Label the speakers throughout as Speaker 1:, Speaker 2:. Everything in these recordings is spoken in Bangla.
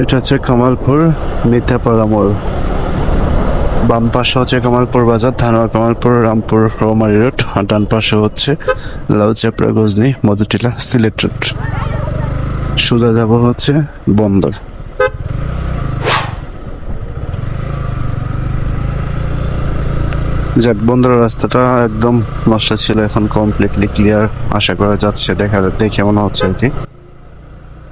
Speaker 1: এটা হচ্ছে কামালপুর মিথ্যাপাড়া মোড় বাম পাশে হচ্ছে কামালপুর বাজার ধানোয়া কামালপুর, রামপুর, রোমারি রোড, আর ডান পাশে হচ্ছে লাউচাপড়া গজনি, মধুটিলা, সিলেট রোড। সোজা যাব হচ্ছে বন্দর। যাক, বন্দরের রাস্তাটা একদম নষ্ট ছিল, এখন কমপ্লিটলি ক্লিয়ার আশা করা যাচ্ছে দেখা দেখে মনে হচ্ছে আর কি।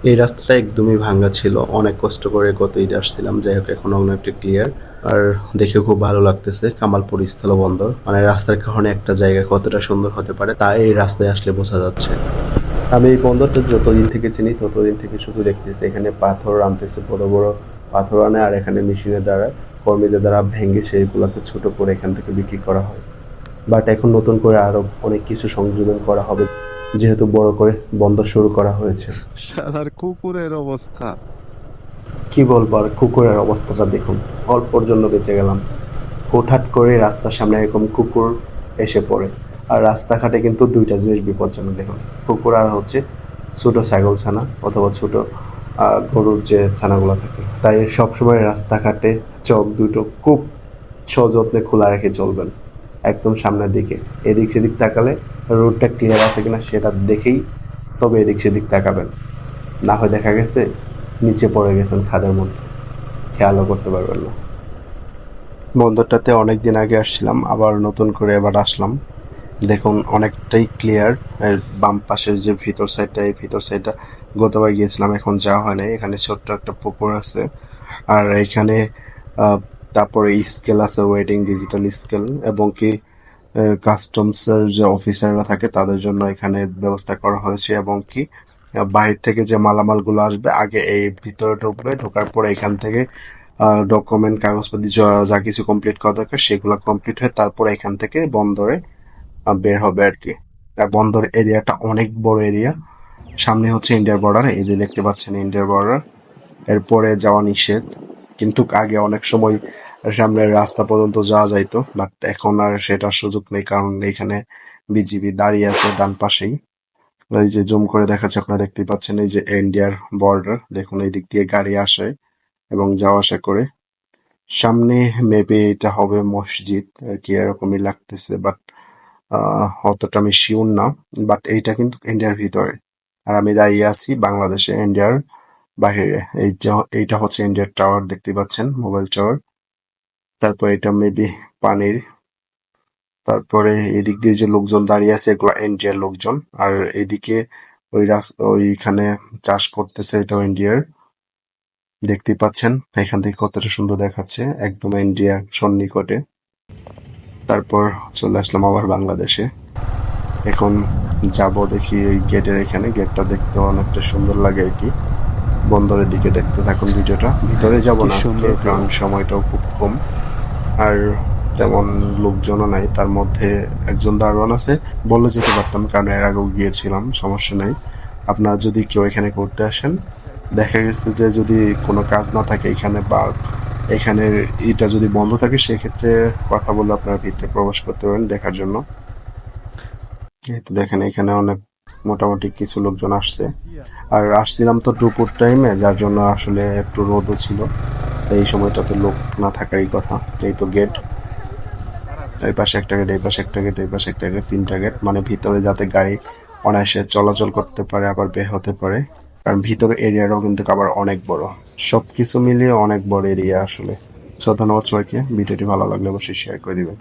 Speaker 2: এই রাস্তাটা একদমই ভাঙ্গা ছিল। অনেক কষ্ট করে গত ঈদে আসছিলাম। যাই হোক, এখন অনেকটা ক্লিয়ার আর দেখে খুব ভালো লাগতেছে, কামালপুর স্থলবন্দর মানে রাস্তার কারণে একটা জায়গা কতটা সুন্দর হতে পারে, তা এই রাস্তায় আসলে বোঝা যাচ্ছে। আমি এই বন্দরটা যতদিন থেকে চিনি, ততদিন থেকে শুধু দেখতেছি, এখানে পাথর আনতেছে বড় বড় পাথর আনে, আর এখানে মেশিনের দ্বারা, কর্মীদের দ্বারা ভেঙে সেইগুলোকে ছোট করে এখান থেকে বিক্রি করা হয়। বাট এখন নতুন করে আরও অনেক কিছু সংযোজন করা হবে। যেহেতু বড় করে বন্দর শুরু করা হয়েছে।
Speaker 1: শালার কুকুরের অবস্থা।
Speaker 2: কি বলব আর কুকুরের অবস্থাটা দেখুন অল্পর জন্য বেঁচে গেলাম। হুটহাট করে রাস্তার সামনে এরকম কুকুর এসে পড়ে। আর রাস্তাঘাটে কিন্তু দুইটা জিনিস বিপজ্জনক দেখুন। কুকুর আর হচ্ছে ছোট ছাগল ছানা অথবা ছোট গরুর যে ছানাগুলো থাকে। তাই সবসময় রাস্তাঘাটে চোখ দুটো খুব সযত্নে খোলা রেখে চলবেন একদম সামনের দিকে। এদিক সেদিক তাকালে রোডটা ক্লিয়ার আছে কিনা সেটা দেখেই তবে এদিক সেদিক তাকাবেন। না হয় দেখা গেছে নিচে পড়ে গেছেন খাদের মধ্যে। খেয়ালও করতে পারবেন না।
Speaker 1: বন্দরটাতে অনেক দিন আগে আসছিলাম, আবার নতুন করে এবার আসলাম। দেখুন, অনেকটাই ক্লিয়ার বাম পাশের যে ভিতর সাইডটা এই ভিতর সাইডটা গতবার গিয়েছিলাম, এখন যাওয়া হয় নাই এখানে ছোট্ট একটা পুকুর আছে। আর এখানে তারপরে স্কেল আছে ওয়েডিং ডিজিটাল স্কেল এবং কি কাস্টমস এর যে অফিসাররা থাকে, তাদের জন্য এখানে ব্যবস্থা করা হয়েছে এবং কি বাহির থেকে যে মালামালগুলো আসবে, আগে এই ভিতরে ঢুকবে, ঢোকার পরে এখান থেকে ডকুমেন্ট কাগজপাতি, যা যা কিছু কমপ্লিট করা দরকার, সেগুলো কমপ্লিট হয়ে তারপরে এখান থেকে বন্দরে বের হবে আর কি। আর বন্দর এরিয়াটা অনেক বড় এরিয়া। সামনে হচ্ছে ইন্ডিয়ার বর্ডার এই যে দেখতে পাচ্ছেন ইন্ডিয়ার বর্ডার এরপরে যাওয়া নিষেধ। কিন্তু আগে অনেক সময় সামনের রাস্তা পর্যন্ত যাওয়া যাইতো বাট এখন আর সেটার সুযোগ নেই, কারণ এখানে বিজিবি দাঁড়িয়ে আছে ডান পাশেই। এই যে জুম করে দেখাচ্ছে, আপনারা দেখতে পাচ্ছেন, এই যে ইন্ডিয়ার বর্ডার দেখুন এই দিক দিয়ে গাড়ি আসে এবং যাওয়া আসা করে। সামনে মেবি এটা হবে মসজিদ কি এরকমই লাগতেছে বাট অতটা আমি শিওর না বাট এইটা কিন্তু ইন্ডিয়ার ভিতরে। আর আমি দাঁড়িয়ে আছি বাংলাদেশে ইন্ডিয়ার বাহিরে। এই যে, এইটা হচ্ছে ইন্ডিয়ার টাওয়ার দেখতে পাচ্ছেন মোবাইল টাওয়ার তারপর এটা মেবি পানির। তারপরে এদিক দিয়ে যে লোকজন দাঁড়িয়ে আছে, এগুলো ইন্ডিয়ার লোকজন। আর এদিকে ওই রাস্তা ওইখানে চাষ করতেছে এটাও ইন্ডিয়ার দেখতে পাচ্ছেন, এখান থেকে কতটা সুন্দর দেখাচ্ছে। একদম ইন্ডিয়া সন্নিকটে। তারপর চলে আসলাম আবার বাংলাদেশে। এখন যাব দেখি ওই গেটের এখানে। গেটটা দেখতে অনেকটা সুন্দর লাগে আর কি। বন্দরের দিকে দেখতে থাকুন ভিডিওটা। ভিতরে যাব না আজকে কারণ সময়টাও খুব কম। আর তেমন লোকজনও নাই তার মধ্যে একজন দারোয়ান আছে। বলে যেতে পারতাম কারণ এর আগেও গিয়েছিলাম সমস্যা নাই। আপনারা যদি কেউ এখানে করতে আসেন দেখা গেছে যে যদি কোনো কাজ না থাকে এখানে বা এখানের এটা যদি বন্ধ থাকে সেক্ষেত্রে কথা বলে আপনারা ভিতরে প্রবেশ করতে পারেন দেখার জন্য। এই তো দেখেন এখানে অনেক মোটামুটি কিছু লোকজন আসছে। আর আসছিলাম তো দুপুর টাইমে যার জন্য আসলে একটু রোদও ছিল। এই সময়টাতে লোক না থাকারই কথা। এই তো গেট এই পাশে একটা গেট এই পাশে একটা গেট এই পাশে একটা গেট তিনটা গেট মানে ভিতরে যাতে গাড়ি অনায়াসে চলাচল করতে পারে আবার বের হতে পারে। কারণ ভিতরে এরিয়াটাও কিন্তু আবার অনেক বড়। সবকিছু মিলিয়ে অনেক বড় এরিয়া আসলে। সো ধন্যবাদ সবাইকে ভিডিওটি ভালো লাগলে অবশ্যই শেয়ার করে দিবেন।